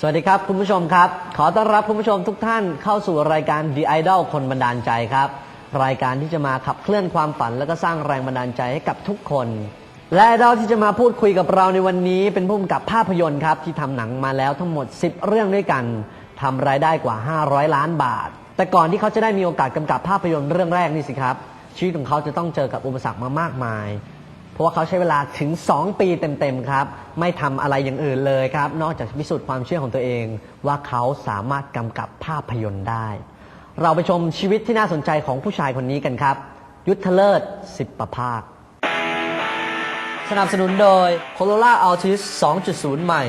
สวัสดีครับคุณผู้ชมครับ ขอต้อนรับคุณผู้ชมทุกท่านเข้าสู่รายการ The Idol คนบันดาลใจครับ รายการที่จะมาขับเคลื่อนความฝัน และก็สร้างแรงบันดาลใจให้กับทุกคน และไอดอลที่จะมาพูดคุยกับเราในวันนี้ เป็นผู้กำกับภาพยนตร์ครับ ที่ทำหนังมาแล้วทั้งหมด 10 เรื่องด้วยกันทำรายได้กว่า 500 ล้านบาท แต่ก่อนที่เขาจะได้มีโอกาสกำกับภาพยนตร์เรื่องแรกนี่สิครับชีวิตของเขาจะต้องเจอกับอุปสรรคมามากมาย เพราะว่าเขาใช้เวลาถึง 2 ปีเต็มๆครับ ไม่ทำอะไรอย่างอื่นเลยครับ นอกจากพิสูจน์ความเชื่อของตัวเอง ว่าเขาสามารถกำกับภาพยนตร์ได้ เราไปชมชีวิตที่น่าสนใจของผู้ชายคนนี้กันครับ ยุทธเลิศสิบประภาค สนับสนุนโดย Corolla Altis 2.0 ใหม่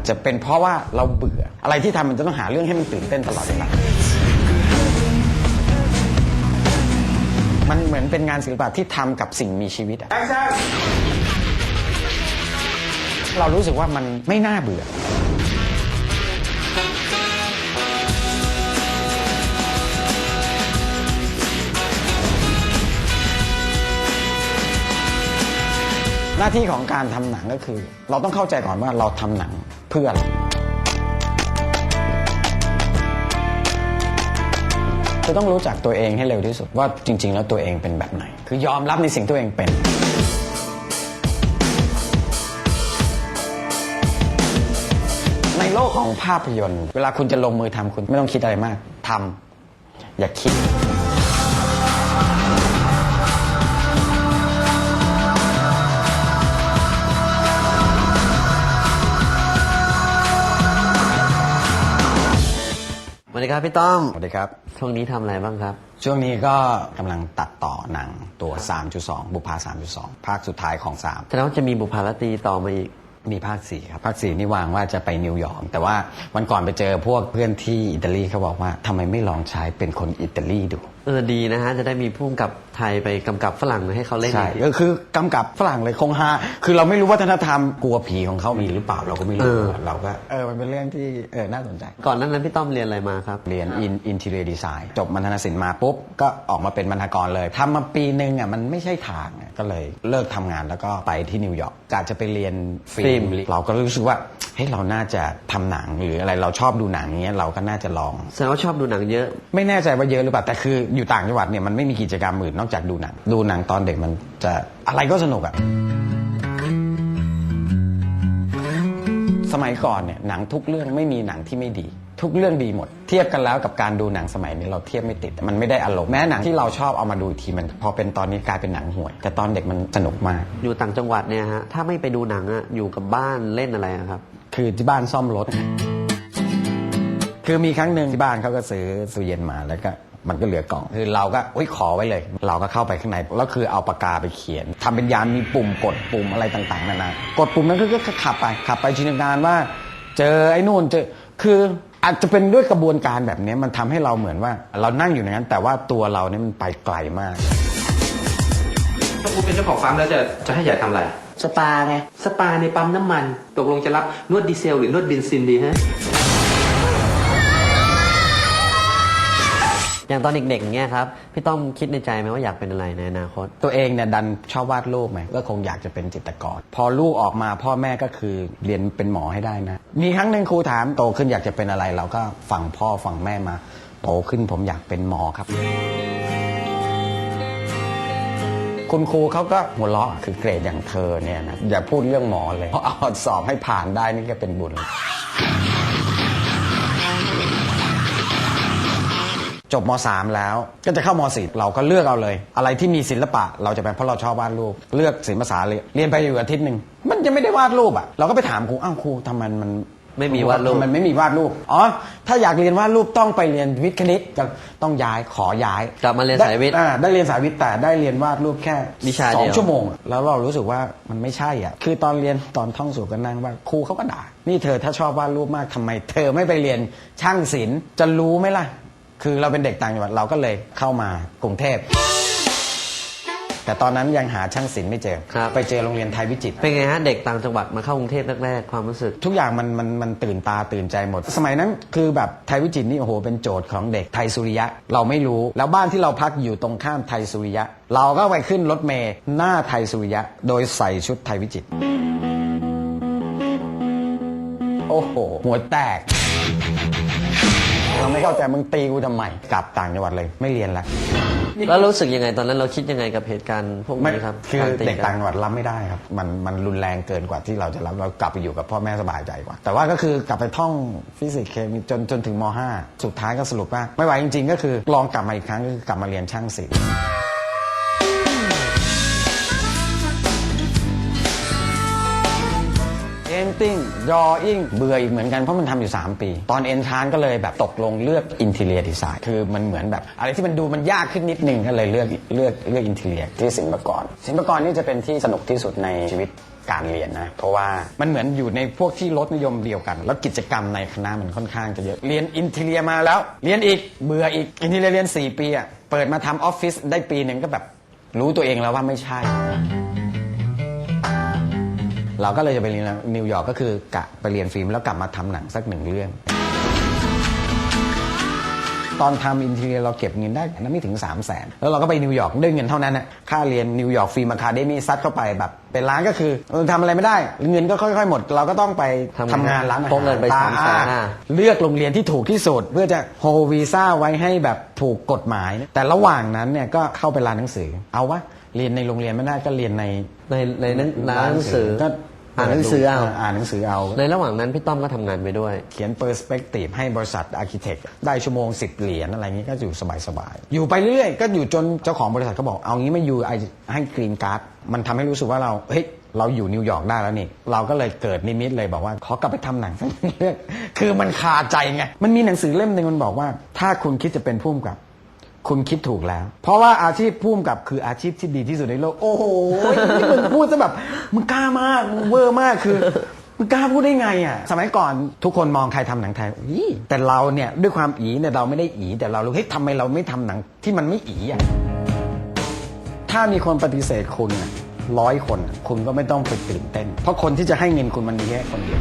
จจะเป็นเพราะว่าเราเบื่อ อะไรที่ทำมันจะต้องหาเรื่องให้มันตื่นเต้นตลอดเวลามันเหมือนเป็นงานศิลปะที่ทำกับสิ่งมีชีวิตอะเรารู้สึกว่ามันไม่น่าเบื่อ หน้าที่ของการทำหนังก็คือ เราต้องเข้าใจก่อนว่าเราทำหนังเพื่ออะไรจะต้องรู้จักตัวเองให้เร็วที่สุดว่าจริง ๆ แล้วตัวเองเป็นแบบไหน คือยอมรับในสิ่งตัวเองเป็น ในโลกของภาพยนตร์ เวลาคุณจะลงมือทำคุณไม่ต้องคิดอะไรมากทำอย่าคิด วัสดีครับพี่ต้อม สวัสดีครับ ช่วงนี้ทำอะไรบ้างครับ ช่วงนี้ก็กำลังตัดต่อหนังตัว 3.2 บุพา3.2 ภาคสุดท้ายของ3แสดงว่าจะมีบุพารตรีต่อมาอีกมีภาค 4 ครับ ภาค 4 นี่วางว่าจะไปนิวยอร์กแต่ว่าวันก่อนไปเจอพวกเพื่อนที่อิตาลีเขาบอกว่าทำไมไม่ลองใช้เป็นคนอิตาลีดูเออดีนะฮะ จะได้มีผู้กำกับไทยไปกำกับฝรั่งให้เขาเล่นใช่อีก ก็คือกำกับฝรั่งเลยคงฮาคือเราไม่รู้วัฒนธรรมกลัวผีของเขามีหรือเปล่าเราก็ไม่รู้เออ เราก็เออมันเป็นเรื่องที่เออน่าสนใจ ก่อนหนั้นนั้นพี่ต้อมเรียนอะไรมาครับ เรียนอินอินทีเรียดีไซน์จบมัณฑนศิลป์มาปุ๊บ ก็ออกมาเป็นบรรณากรเลยทำมาปีหนึ่งอะมันไม่ใช่ทางอะก็เลยเลิกทำงานแล้วก็ไปที่นิวยอร์กกะจะไปเรียนฟิฟิล์ล์มมเราก็รู้สึกว่าเฮ้ยเราน่าจะทำหนังหรืออะไรเราชอบดูหนังเงี้ยเราก็น่าจะลองแสดงว่าชอบดูหนังเยอะ ไม่แน่ใจว่าเยอะหรือเปล่าแต่คืออยู่ต่างจังหวัดเนี่ยมันไม่มีกิจกรรมอื่นนอกจากดูหนัง ดูหนังตอนเด็กมันจะอะไรก็สนุกอะสมัยก่อนเนี่ยหนังทุกเรื่องไม่มีหนังที่ไม่ดี ทุกเรื่องดีหมด เทียบกันแล้วกับการดูหนังสมัยนี้เราเทียบไม่ติด มันไม่ได้อารมณ์แม้หนังที่เราชอบเอามาดูอีกทีมัน พอเป็นตอนนี้กลายเป็นหนังห่วย แต่ตอนเด็กมันสนุกมาก อยู่ต่างจังหวัดเนี่ยฮะถ้าไม่ไปดูหนังอะอยู่กับบ้านเล่นอะไรอะครับ คือที่บ้านซ่อมรถ คือมีครั้งหนึ่งที่บ้านเขาก็ซื้อตู้เย็นมาแล้วก็มันก็เหลือกล่อง คือเราก็อุ้ยขอไว้เลย เราก็เข้าไปข้างในแล้วคือเอาปากกาไปเขียนทำเป็นยานมีปุ่มกดปุ่มอะไรต่างๆนานา กดปุ่มนั้นก็ขับไปขับไปจินตนาการว่า เจอไอ้นู่นเจอคืออาจจะเป็นด้วยกระบวนการแบบนี้มันทำให้เราเหมือนว่า เรานั่งอยู่ในนั้น แต่ว่าตัวเราเนี่ยมันไปไกลมากถ้าคุณเป็นเจ้าของฟาร์มแล้วจะจะให้ใหญ่ทำอะไร สปาไง สปาในปั๊มน้ำมัน ตกลงจะรับนวดดีเซล หรือนวดเบนซินดีฮะ อย่างตอนเด็กๆอย่างเงี้ยครับ พี่ต้อมคิดในใจไหมว่าอยากเป็นอะไรในอนาคต ตัวเองเนี่ยดันชอบวาดรูปไหมก็คงอยากจะเป็นจิตรกร พอลูกออกมาพ่อแม่ก็คือเรียนเป็นหมอให้ได้นะ มีครั้งหนึ่งครูถามโตขึ้นอยากจะเป็นอะไร เราก็ฟังพ่อฟังแม่มา โตขึ้นผมอยากเป็นหมอครับ คุณครูเขาก็หัวเราะคือเกรดอย่างเธอเนี่ยนะอย่าพูดเรื่องหมอเลยเพราะเอาสอบให้ผ่านได้นี่ก็เป็นบุญ จบม .3 แล้วก็จะเข้าม .4 เราก็เลือกเอาเลย อะไรที่มีศิลปะเราจะไปเพราะเราชอบวาดรูป เลือกศิลปภาษาเลยเรียนไปอยู่อาทิตย์หนึ่งมันจะไม่ได้วาดรูปอะเราก็ไปถามครูอ้าวครูทำไมมัน ไม่มีวาดรูป มันไม่มีวาดรูปอ๋อถ้าอยากเรียนวาดรูปต้องไปเรียนวิทย์คณิตก็ต้องย้ายขอย้ายกลับมาเรียนสายวิทย์ ได้อ่าได้เรียนสายวิทย์แต่ได้เรียนวาดรูปแค่วิชาสอเดีงยวชั่วโมง แล้วเรารู้สึกว่ามันไม่ใช่อะคือตอนเรียนตอนท่องสูตรกันนั่งว่าครูเขาก็ด่านี่เธอถ้าชอบวาดรูปมากทำไม เธอไม่ไปเรียนช่างศิลป์จะรู้ไหมล่ะ คือเราเป็นเด็กต่างจังหวัดเราก็เลยเข้ามากรุงเทพ แต่ตอนนั้นยังหาช่างศิลป์ไม่เจอ ครับ ไปเจอโรงเรียนไทยวิจิตร เป็นไงฮะเด็กต่างจังหวัดมาเข้ากรุงเทพแรกๆความรู้สึก ทุกอย่างมันมันมันตื่นตาตื่นใจหมด สมัยนั้นคือแบบไทยวิจิตรนี่โอ้โหเป็นโจทย์ของเด็กไทยสุริยะเราไม่รู้ แล้วบ้านที่เราพักอยู่ตรงข้ามไทยสุริยะ เราก็ไปขึ้นรถเมย์หน้าไทยสุริยะ โดยใส่ชุดไทยวิจิตรโอ้โหหัวแตกเราไม่เข้าใจมึงตีกูทำไมกลับต่างจังหวัดเลยไม่เรียนแล้ว แล้วรู้สึกยังไงตอนนั้นเราคิดยังไงกับเหตุการณ์พวกไม่นี้ครับคือารเด็กน ต่างจังหวัดรับไม่ได้ครับ มันมันรุนแรงเกินกว่าที่เราจะรับเรากลับไปอยู่กับพ่อแม่สบายใจกว่า แต่ว่าก็คือกลับไปท่องฟิสิกส์เคมีจนจนถึงม .5 สุดท้ายก็สรุปว่า ไม่ไหวจริง ๆ ก็คือลองกลับมาอีกครั้งก็คือกลับมาเรียนช่างศิลป์ ติ้งดออิ่งเบื่ออีกเหมือนกันเพราะมันทำอยู่ 3 ปี ตอนเอนทานก็เลยแบบตกลงเลือกอินเทเลียดีไซน์คือมันเหมือนแบบ อะไรที่มันดูมันยากขึ้นนิดนึงก็เลยเลือกเลือกเลือกอินเทเลียที่ศิลปากรศิลปากรนี่จะเป็นที่สนุกที่สุดในชีวิตการเรียนนะ เพราะว่ามันเหมือนอยู่ในพวกที่รสนิยมเดียวกัน แล้วกิจกรรมในคณะมันค่อนข้างจะเยอะ เรียนอินเทเลียมาแล้ว เรียนอีกเบื่ออีกอินเทเลียเรียน 4 ปีอะเปิดมาทำออฟฟิศได้ปีหนึ่งก็แบบรู้ตัวเองแล้วว่าไม่ใช่ เราก็เลยจะไปเรียนนิวยอร์กก็คือกะไปเรียนฟิล์มแล้วกลับมาทำหนังสักหนึ่งเรื่อง ตอนทำอินเทเรียเราเก็บเงินได้นะไม่ถึง 3 0 0แสนแล้วเราก็ไปนิวยอร์กด้วยเงินเท่านั้นนะค่าเรียนนิวยอร์กฟิล์มอะคาเดมี่ซัดเข้าไปแบบเป็นร้านก็คือเออทำอะไรไม่ได้ เงินก็ค่อย ๆ หมด เราก็ต้องไปทำทำงานร้านอาหารพกเงินไปตสามแสนอ่อะเลือกโรงเรียนที่ถูกที่สุดเพื่อจะโฮวีซ่าไว้ให้แบบถูกกฎหมาย แต่ระหว่างนั้นเนี่ยก็เข้าไปร้านหนังสือ เอาวะเรียนในโรงเรียนไม่ได้ก็เรียนในในในหนังร้านหนังสือก็ อ่านหนังสือเอา อ่านหนังสือเอา ในระหว่างนั้นพี่ต้อมก็ทำงานไปด้วย เขียนเปอร์สเปกทีฟให้บริษัทอาร์เคเต็กได้ชั่วโมง 10 เหรียญอะไรเงี้ยก็อยู่สบายๆ อยู่ไปเรื่อยๆ ก็อยู่จนเจ้าของบริษัทเขาบอก เอางี้ไม่อยู่ไอให้กรีนการ์ดมันทำให้รู้สึกว่าเราเฮ้ยเราอยู่นิวยอร์กได้แล้วนี่ เราก็เลยเกิดนิมิตเลยบอกว่า ขอกลับไปทำหนังสักเรื่องคือมันคาใจไงมันมีหนังสือเล่มหนึ่งมันบอกว่า ถ้าคุณคิดจะเป็นผู้กำกับ คุณคิดถูกแล้ว เพราะว่าอาชีพผู้กำกับคืออาชีพที่ดีที่สุดในโลก โอ้โหนี่มึงพูดซะแบบมึงกล้ามากมึงเวอร์มากคือมึงกล้าพูดได้ไงอะ สมัยก่อนทุกคนมองใครทำหนังไทยอีแต่เราเนี่ยด้วยความอีเนี่ยเราไม่ได้อี แต่เรารู้เฮ้ยทำไมเราไม่ทำหนังที่มันไม่อีอะถ้ามีคนปฏิเสธคุณร้อยคน คุณก็ไม่ต้องไปตื่นเต้น เพราะคนที่จะให้เงินคุณมันมีแค่คนเดียว